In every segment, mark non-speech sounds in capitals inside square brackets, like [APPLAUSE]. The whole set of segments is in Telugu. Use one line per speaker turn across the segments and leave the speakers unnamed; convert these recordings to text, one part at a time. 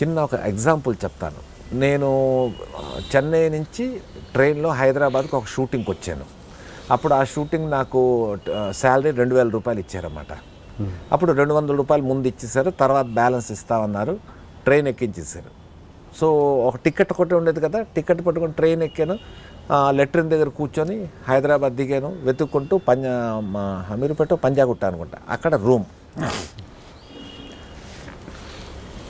చిన్న ఒక ఎగ్జాంపుల్ చెప్తాను. నేను చెన్నై నుంచి ట్రైన్లో హైదరాబాద్కి ఒక షూటింగ్కి వచ్చాను అప్పుడు ఆ షూటింగ్ నాకు శాలరీ రెండు వేల రూపాయలు ఇచ్చారన్నమాట. అప్పుడు రెండు వందల రూపాయలు ముందు ఇచ్చేసారు తర్వాత బ్యాలెన్స్ ఇస్తామన్నారు ట్రైన్ ఎక్కించేసారు. సో ఒక టికెట్ కొట్టి ఉండేది కదా టికెట్ పట్టుకొని ట్రైన్ ఎక్కాను. లెట్రిన్ దగ్గర కూర్చొని హైదరాబాద్ దిగాను వెతుక్కుంటూ పంజా మా అమీర్పేట పంజాగుట్ట అనుకుంటా. అక్కడ రూమ్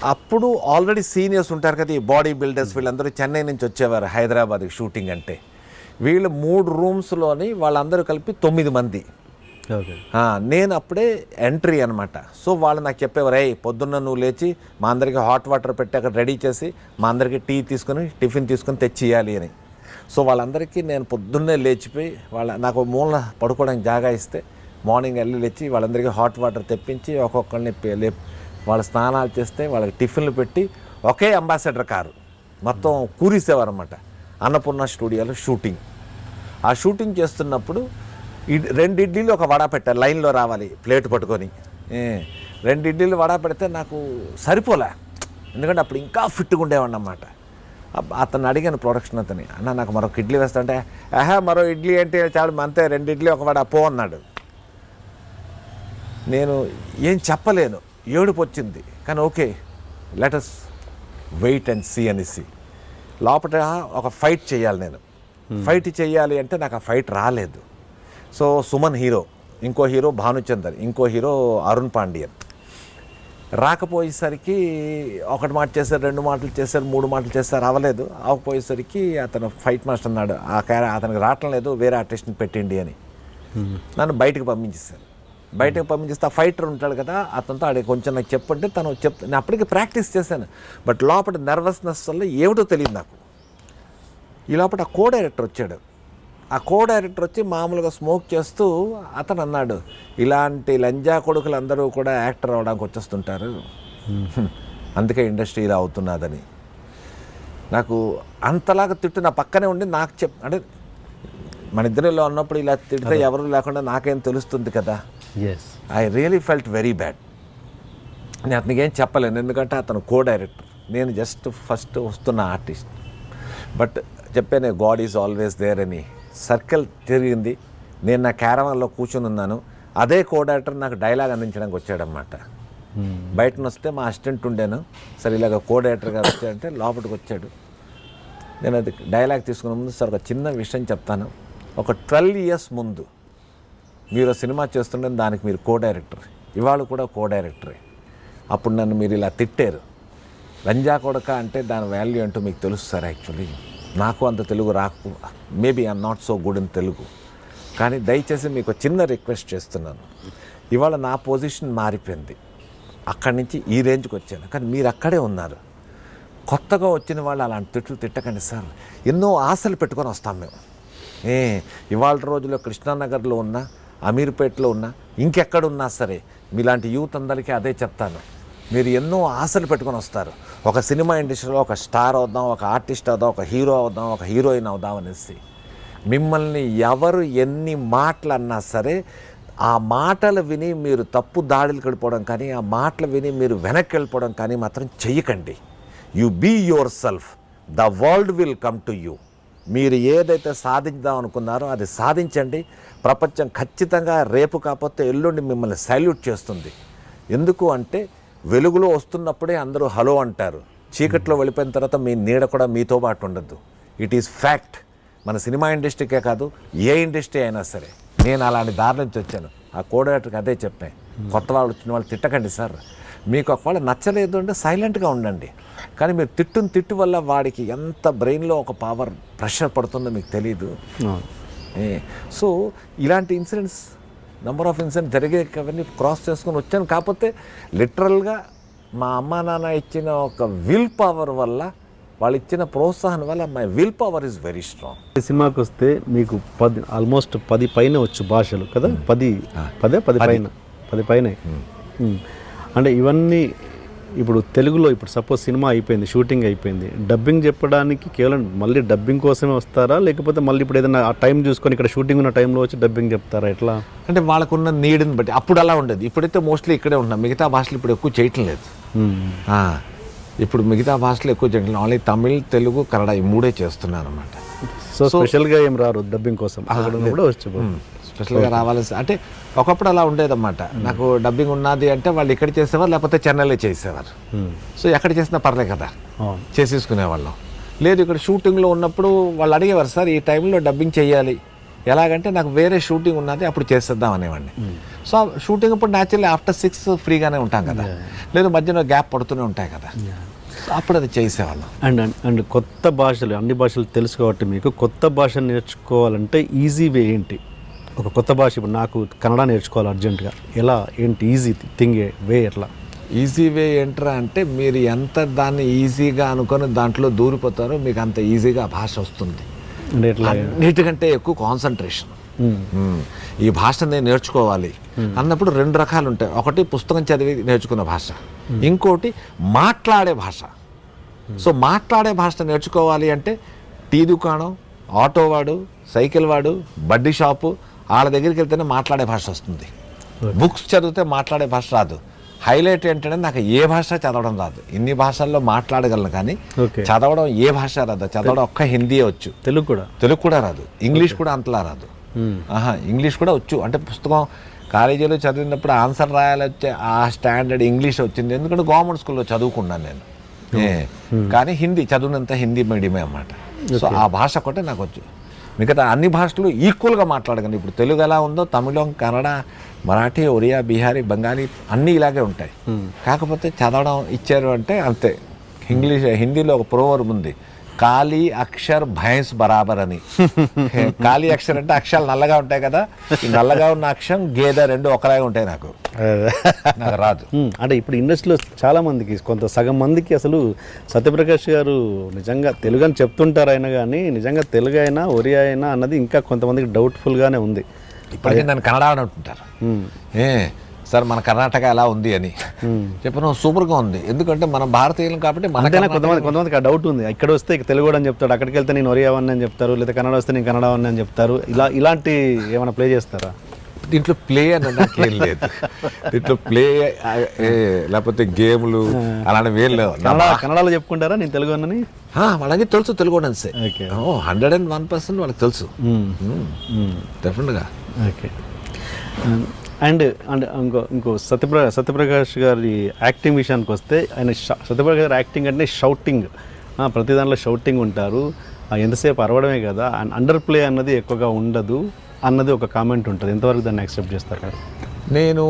అప్పుడు ఆల్రెడీ సీనియర్స్ ఉంటారు కదా ఈ బాడీ బిల్డర్స్ వీళ్ళందరూ చెన్నై నుంచి వచ్చేవారు హైదరాబాద్కి షూటింగ్ అంటే. వీళ్ళు మూడు రూమ్స్లోని వాళ్ళందరూ కలిపి తొమ్మిది మంది. నేను అప్పుడే ఎంట్రీ అనమాట సో వాళ్ళు నాకు చెప్పేవారు ఏ పొద్దున్న నువ్వు లేచి మా అందరికి హాట్ వాటర్ పెట్టి అక్కడ రెడీ చేసి మా అందరికి టీ తీసుకొని టిఫిన్ తీసుకొని తెచ్చి ఇవ్వాలి అని. సో వాళ్ళందరికీ నేను పొద్దున్నే లేచిపోయి వాళ్ళ నాకు మూల పడుకోవడానికి జాగా ఇస్తే మార్నింగ్ వెళ్ళి లేచి వాళ్ళందరికీ హాట్ వాటర్ తెప్పించి ఒక్కొక్కరిని వాళ్ళ స్నానాలు చేస్తే వాళ్ళకి టిఫిన్లు పెట్టి ఒకే అంబాసిడర్ కారు. మొత్తం కూరిసేవారు అనమాట అన్నపూర్ణ స్టూడియోలో షూటింగ్. ఆ షూటింగ్ చేస్తున్నప్పుడు ఇడ్ రెండు ఇడ్లీలు ఒక వడ పెట్టారు లైన్లో రావాలి ప్లేట్ పట్టుకొని. రెండు ఇడ్లీలు వడ పెడితే నాకు సరిపోలే. ఎందుకంటే అప్పుడు ఇంకా ఫిట్గా ఉండేవాడిని అన్నమాట అతను అడిగాను ప్రొడక్షన్ అతని అన్న నాకు మరొక ఇడ్లీ వేస్తుంటే ఆహా మరో ఇడ్లీ అంటే చాలు అంతే రెండు ఇడ్లీ ఒక వడ పో అన్నాడు. నేను ఏం చెప్పలేను. ఏడుపు వచ్చింది కానీ okay let us wait and see అనేసి లోపల ఒక ఫైట్ చేయాలి నేను. ఫైట్ చేయాలి అంటే నాకు ఆ ఫైట్ రాలేదు. సో సుమన్ హీరో ఇంకో హీరో భానుచందర్ ఇంకో హీరో అరుణ్ పాండియన్. రాకపోయేసరికి ఒకటి మాట చేశారు రెండు మాటలు చేశారు మూడు మాటలు చేశారు అవ్వలేదు. అవ్వకపోయేసరికి అతను ఫైట్ మాస్టర్ అన్నాడు. ఆ అతనికి రావటం లేదు వేరే ఆర్టిస్ట్ని పెట్టిండి అని. నన్ను బయటకు పంపించేశారు. బయటకు పంపించేస్తే ఆ ఫైటర్ ఉంటాడు కదా అతనితో ఆడే కొంచెం నాకు చెప్పంటే తను చెప్ నేను అప్పటికి ప్రాక్టీస్ చేశాను. బట్ లోపల నర్వస్నెస్ వల్ల ఏమిటో తెలియదు నాకు. ఈ లోపల ఆ కో డైరెక్టర్ వచ్చాడు. ఆ కో డైరెక్టర్ వచ్చి మామూలుగా స్మోక్ చేస్తూ అతను అన్నాడు ఇలాంటి లంజా కొడుకులు అందరూ కూడా యాక్టర్ అవడానికి వచ్చేస్తుంటారు. అందుకే ఇండస్ట్రీ ఇలా అవుతున్నదని. నాకు అంతలాగా తిట్టు నా పక్కనే ఉండి నాకు చెప్ అంటే మన ఇద్దరిలో ఉన్నప్పుడు ఇలా తిడితే ఎవరు లేకుండా నాకేం తెలుస్తుంది కదా? I really felt very bad నేను అతనికి ఏం చెప్పలేను ఎందుకంటే అతను కో డైరెక్టర్ నేను జస్ట్ ఫస్ట్ వస్తున్న ఆర్టిస్ట్ బట్ చెప్పాను గాడ్ ఈజ్ ఆల్వేస్ దేర్ అని. సర్కిల్ తిరిగింది. నేను నా క్యారవాన్లో కూర్చుని ఉన్నాను. అదే కో డైరెక్టర్ నాకు డైలాగ్ అందించడానికి వచ్చాడనమాట బయట వస్తే మా అసిస్టెంట్ ఉండేను. సరే ఇలాగ కో డైరెక్టర్ గారు వచ్చాడంటే లోపలికి వచ్చాడు. నేను అది డైలాగ్ తీసుకున్న ముందు సార్ ఒక చిన్న విషయం చెప్తాను. ఒక ట్వెల్వ్ ఇయర్స్ ముందు మీరు సినిమా చేస్తుంటే దానికి మీరు కో డైరెక్టర్ ఇవాళ కూడా కో డైరెక్టరే అప్పుడు నన్ను మీరు ఇలా తిట్టారు. లంజా కొడక అంటే దాని వాల్యూ ఏంటో మీకు తెలుసు సార్ యాక్చువల్లీ నాకు అంత తెలుగు రాకు maybe I'm not so good in Telugu. కానీ దయచేసి మీకు చిన్న రిక్వెస్ట్ చేస్తున్నాను. ఇవాళ నా పొజిషన్ మారిపోయింది. అక్కడి నుంచి ఈ రేంజ్కి వచ్చాను. కానీ మీరు అక్కడే ఉన్నారు. కొత్తగా వచ్చిన వాళ్ళు అలాంటి తిట్లు తిట్టకండి సార్. ఎన్నో ఆశలు పెట్టుకొని వస్తాం మేము. ఏ ఇవాళ రోజుల్లో కృష్ణానగర్లో ఉన్నా అమీర్పేటలో ఉన్నా ఇంకెక్కడున్నా సరే మీలాంటి యూత్ అందరికీ అదే చెప్తాను. మీరు ఎన్నో ఆశలు పెట్టుకొని వస్తారు. ఒక సినిమా ఇండస్ట్రీలో ఒక స్టార్ అవుదాం ఒక ఆర్టిస్ట్ అవుదాం ఒక హీరో అవుదాం ఒక హీరోయిన్ అవుదాం అనేసి. మిమ్మల్ని ఎవరు ఎన్ని మాటలు అన్నా సరే ఆ మాటలు విని మీరు తప్పు దాడులు కడిపోవడం కానీ ఆ మాటలు విని మీరు వెనక్కి వెళ్ళిపోవడం కానీ మాత్రం చెయ్యకండి. You be yourself the world will come to you మీరు ఏదైతే సాధించుదాం అనుకున్నారో అది సాధించండి. ప్రపంచం ఖచ్చితంగా రేపు కాకపోతే ఎల్లుండి మిమ్మల్ని సల్యూట్ చేస్తుంది. ఎందుకు అంటే వెలుగులో వస్తున్నప్పుడే అందరూ హలో అంటారు. చీకట్లో వెళ్ళిపోయిన తర్వాత మీ నీడ కూడా మీతో పాటు ఉండద్దు ఇట్ ఈస్ ఫ్యాక్ట్ మన సినిమా ఇండస్ట్రీకే కాదు ఏ ఇండస్ట్రీ అయినా సరే. నేను అలాంటి దారి నుంచి వచ్చాను. ఆ కోడేటర్కి అదే చెప్పాను. కొత్త వాళ్ళు వచ్చిన వాళ్ళు తిట్టకండి సార్. మీకు ఒకవేళ నచ్చలేదు అంటే సైలెంట్గా ఉండండి. కానీ మీరు తిట్టుని తిట్టు వల్ల వాడికి ఎంత బ్రెయిన్లో ఒక పవర్ ప్రెషర్ పడుతుందో మీకు తెలియదు సో ఇలాంటి ఇన్సిడెంట్స్ నెంబర్ ఆఫ్ ఇన్సిడెంట్స్ జరిగే అవన్నీ క్రాస్ చేసుకొని వచ్చాను. కాకపోతే లిటరల్గా మా అమ్మా నాన్న ఇచ్చిన ఒక విల్ పవర్ వల్ల వాళ్ళు ఇచ్చిన ప్రోత్సాహం వల్ల my will power is very strong.
ఈ సినిమాకి వస్తే మీకు పది ఆల్మోస్ట్ పది పైన వచ్చు భాషలు కదా? పది పదే? పది పైన. పది పైన. అంటే ఇవన్నీ ఇప్పుడు తెలుగులో ఇప్పుడు సపోజ్ సినిమా అయిపోయింది షూటింగ్ అయిపోయింది. డబ్బింగ్ చెప్పడానికి కేవలం మళ్ళీ డబ్బింగ్ కోసమే వస్తారా? లేకపోతే మళ్ళీ ఇప్పుడు ఏదైనా ఆ టైం చూసుకొని ఇక్కడ షూటింగ్ ఉన్న టైంలో వచ్చి డబ్బింగ్ చెప్తారా? ఎట్లా?
అంటే వాళ్ళకున్న నీడ్ని బట్టి అప్పుడు అలా ఉండేది. ఇప్పుడైతే మోస్ట్లీ ఇక్కడే ఉంటున్నాం. మిగతా భాషలు ఇప్పుడు ఎక్కువ చేయటం లేదు. ఇప్పుడు మిగతా భాషలు ఎక్కువ చేయట్లేదు ఓన్లీ తమిళ్ తెలుగు కన్నడ ఈ మూడే చేస్తున్నాను అనమాట
సో స్పెషల్గా ఏం రారు డబ్బింగ్ కోసం? ఉన్నప్పుడు వచ్చి
స్పెషల్గా రావాల్సి అంటే ఒకప్పుడు అలా ఉండేదన్నమాట. నాకు డబ్బింగ్ ఉన్నది అంటే వాళ్ళు ఇక్కడ చేసేవారు లేకపోతే చెన్నైలో చేసేవారు. సో ఎక్కడ చేసినా పర్లేదు కదా. చేసేసుకునేవాళ్ళం. లేదు ఇక్కడ షూటింగ్లో ఉన్నప్పుడు వాళ్ళు అడిగేవారు సార్ ఈ టైంలో డబ్బింగ్ చేయాలి. ఎలాగంటే నాకు వేరే షూటింగ్ ఉన్నది అప్పుడు చేసేద్దాం అనేవాడిని. సో షూటింగ్ ఇప్పుడు న్యాచురల్లీ ఆఫ్టర్ సిక్స్ ఫ్రీగానే ఉంటాం కదా. లేదు మధ్యలో గ్యాప్ పడుతూనే ఉంటాయి కదా. అప్పుడు అది చేసేవాళ్ళం.
అండ్ అండ్- అండ్ కొత్త భాషలు అన్ని భాషలు తెలుసు కాబట్టి మీకు కొత్త భాష నేర్చుకోవాలంటే ఈజీ వే ఏంటి? ఒక కొత్త భాష ఇప్పుడు నాకు కన్నడ నేర్చుకోవాలి అర్జెంటుగా. ఎలా? ఏంటి? ఈజీ థింగ్ వే ఎట్లా?
ఈజీ వే ఏంట్రా అంటే మీరు ఎంత దాన్ని ఈజీగా అనుకొని దాంట్లో దూరిపోతారో మీకు అంత ఈజీగా ఆ భాష వస్తుంది. అన్నిటికంటే ఎక్కువ కాన్సన్ట్రేషన్. ఈ భాష నేను నేర్చుకోవాలి అన్నప్పుడు రెండు రకాలు ఉంటాయి. ఒకటి పుస్తకం చదివి నేర్చుకున్న భాష. ఇంకోటి మాట్లాడే భాష. సో మాట్లాడే భాష నేర్చుకోవాలి అంటే టీ దుకాణం ఆటో వాడు సైకిల్ వాడు బడ్డీ షాపు వాళ్ళ దగ్గరికి వెళ్తేనే మాట్లాడే భాష వస్తుంది. బుక్స్ చదివితే మాట్లాడే భాష రాదు. హైలైట్ ఏంటంటే నాకు ఏ భాష చదవడం రాదు. ఇన్ని భాషల్లో మాట్లాడగలను కానీ. చదవడం ఏ భాష రాదు. చదవడం ఒక్క హిందీ వచ్చు.
తెలుగు కూడా.
తెలుగు కూడా రాదు. ఇంగ్లీష్ కూడా అంతలా రాదు. ఆహా ఇంగ్లీష్ కూడా వచ్చు. అంటే పుస్తకం కాలేజీలో చదివినప్పుడు ఆన్సర్ రాయాలి వచ్చే ఆ స్టాండర్డ్ ఇంగ్లీష్ వచ్చింది. ఎందుకంటే గవర్నమెంట్ స్కూల్లో చదువుకున్నాను నేను. ఏ, కానీ హిందీ చదివినంత హిందీ మీడియమే అన్నమాట. సో ఆ భాష ఒకటే నాకు వచ్చు. మిగతా అన్ని భాషలు ఈక్వల్గా మాట్లాడగలను ఇప్పుడు తెలుగు ఎలా ఉందో తమిళం కన్నడ మరాఠీ ఒరియా బీహారీ బెంగాలీ అన్నీ ఇలాగే ఉంటాయి. కాకపోతే చదవడం ఇచ్చారు అంటే అంతే. ఇంగ్లీష్ హిందీలో ఒక ప్రోవర్ ఉంది. కాళీ అక్షర్ భైన్స్ బరాబర్ అని. కాళీ అక్షర్ అంటే అక్షరాలు నల్లగా ఉంటాయి కదా. ఈ నల్లగా ఉన్న అక్షరం గేదె రెండు ఒకలాగే ఉంటాయి నాకు. నాకు రాదు.
అంటే ఇప్పుడు ఇండస్ట్రీలో చాలా మందికి కొంత సగం మందికి అసలు సత్యప్రకాష్ గారు నిజంగా తెలుగు అని చెప్తుంటారు అయినా కానీ నిజంగా తెలుగు అయినా ఒరియా అయినా అన్నది ఇంకా కొంతమందికి డౌట్ఫుల్గానే ఉంది.
ఇప్పటికీ నన్ను కన్నడ అని అంటుంటారు సార్ మన కర్ణాటక ఎలా ఉంది అని. చెప్పను సూపర్గా ఉంది. ఎందుకంటే మన భారతీయులం కాబట్టి మన
అంతేనా?
కర్ణాటక-
కొంతమంది కొంతమందికి ఆ డౌట్ ఉంది. ఇక్కడ వస్తే తెలుగు అని చెప్తాడు. అక్కడికి వెళ్తే నేను ఒరియా వన్ అని చెప్తారు లేదా కన్నడ వస్తే నేను కన్నడ అని చెప్తారు. ఇలా ఇలాంటి ఏమైనా ప్లే చేస్తారా?
దీంట్లో ప్లే అని నాకేం లేదు. దీంట్లో ప్లే లేకపోతే గేమ్లు అలాంటివి ఏం లేవు.
కన్నడలో చెప్పుకుంటారా? నేను తెలుగు అన్నని
వాళ్ళకి తెలుసు Telugu
okay.
Hundred and one percent వాళ్ళకి తెలుసు. డెఫినెట్గా
ఓకే. అండ్ అండ్ ఇంకో ఇంకో సత్యప్ర సత్యప్రకాష్ గారి యాక్టింగ్ విషయానికి వస్తే ఆయన సత్యప్రకాష్ గారి యాక్టింగ్ అంటే షౌటింగ్. ప్రతి దాంట్లో షౌటింగ్ ఉంటారు. ఎంతసేపు అరవడమే కదా అండ్ అండర్ ప్లే అన్నది ఎక్కువగా ఉండదు అన్నది ఒక కామెంట్ ఉంటుంది. ఎంతవరకు దాన్ని యాక్సెప్ట్ చేస్తారు
నేను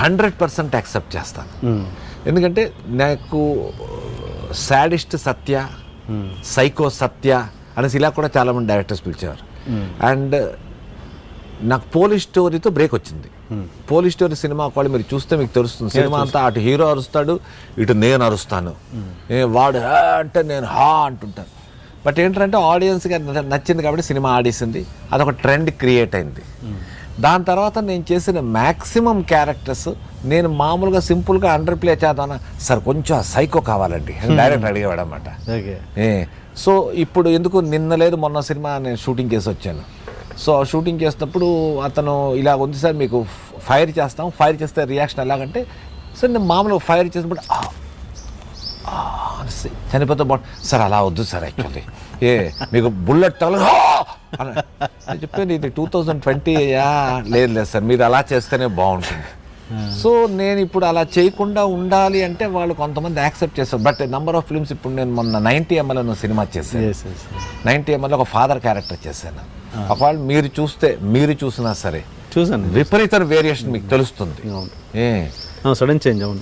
హండ్రెడ్ పర్సెంట్ యాక్సెప్ట్ చేస్తాను. ఎందుకంటే నాకు సాడిస్ట్ సత్య సైకో సత్య అనేసి ఇలా కూడా చాలామంది డైరెక్టర్స్ పిలిచేవారు. అండ్ నాకు పోలీస్ స్టోరీతో బ్రేక్ వచ్చింది. పోలీస్ స్టోరీ సినిమా కూడా మీరు చూస్తే మీకు తెలుస్తుంది. సినిమా అంతా అటు హీరో అరుస్తాడు ఇటు నేను అరుస్తాను. ఏ వాడు అంటే నేను హా అంటుంటాను. బట్ ఏంటంటే ఆడియన్స్కి నచ్చింది కాబట్టి సినిమా ఆడేసింది. అదొక ట్రెండ్ క్రియేట్ అయింది. దాని తర్వాత నేను చేసిన మ్యాక్సిమం క్యారెక్టర్స్ నేను మామూలుగా సింపుల్గా అండర్ ప్లే చేద్దాను సార్ కొంచెం సైకో కావాలండి. డైరెక్ట్ అడిగేవాడు అనమాట సో ఇప్పుడు ఎందుకు నిన్న లేదు మొన్న సినిమా నేను షూటింగ్ చేసి వచ్చాను. సో షూటింగ్ చేసినప్పుడు అతను ఇలా ఉంది సార్ మీకు ఫైర్ చేస్తాం. ఫైర్ చేస్తే రియాక్షన్ ఎలాగంటే సార్ నేను మామూలుగా ఫైర్ చేసినప్పుడు చనిపోతే బాగు సార్ అలా వద్దు సార్ యాక్చువల్లీ [LAUGHS] ఏ మీకు బుల్లెట్ తగల అని. చెప్పాను ఇది టూ థౌజండ్ ట్వంటీ లేదు లేదు సార్ మీరు అలా చేస్తేనే బాగుంటుంది. సో నేను ఇప్పుడు అలా చేయకుండా ఉండాలి అంటే వాళ్ళు కొంతమంది యాక్సెప్ట్ చేస్తారు. బట్ నెంబర్ ఆఫ్ ఫిల్మ్స్ ఇప్పుడు నేను మొన్న నైంటీ ఎంఎల్ సినిమా చేశాను.
ఎస్ ఎస్
నైంటీ ఎంఎల్ ఒక ఫాదర్ క్యారెక్టర్ చేశాను. ఒకవేళ మీరు చూస్తే మీరు చూసినా సరే
చూసాను
విపరీత వేరియేషన్ మీకు తెలుస్తుంది. ఏ?
సడన్ చేంజ్ అవును.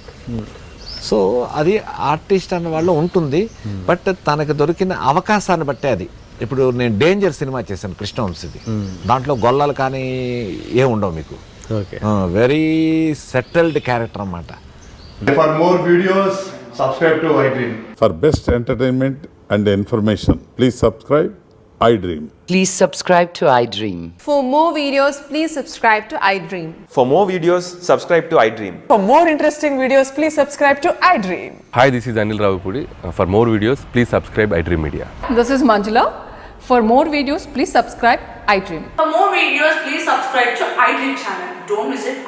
సో అది ఆర్టిస్ట్ అన్న వాళ్ళు ఉంటుంది బట్ తనకు దొరికిన అవకాశాన్ని బట్టే అది. ఇప్పుడు నేను డేంజర్ సినిమా చేశాను కృష్ణవంశీది. దాంట్లో గొల్లలు కానీ ఏ ఉండవు మీకు.
ఓకే.
వెరీ సెటిల్డ్ క్యారెక్టర్ అన్నమాట.
For more videos, subscribe to iDream.
For best entertainment and information, please subscribe iDream.
Please subscribe to iDream.
For more videos, please subscribe to iDream.
For more videos, subscribe to iDream.
For more interesting videos, please subscribe to iDream.
Hi, this is Anil Ravipudi. Uh, For more videos, please subscribe iDream Media.
This is Manjula. For more videos, please subscribe iDream.
For more videos, please subscribe to iDream channel. Don't miss it.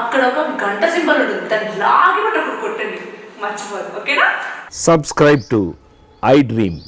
అక్కడ ఒక గంట సింబల్ ఉంటుంది దాన్ని లాగి పెట్టి అక్కడ కొట్టండి మర్చిపోదు ఓకేనా
సబ్స్క్రైబ్ టు ఐ డ్రీమ్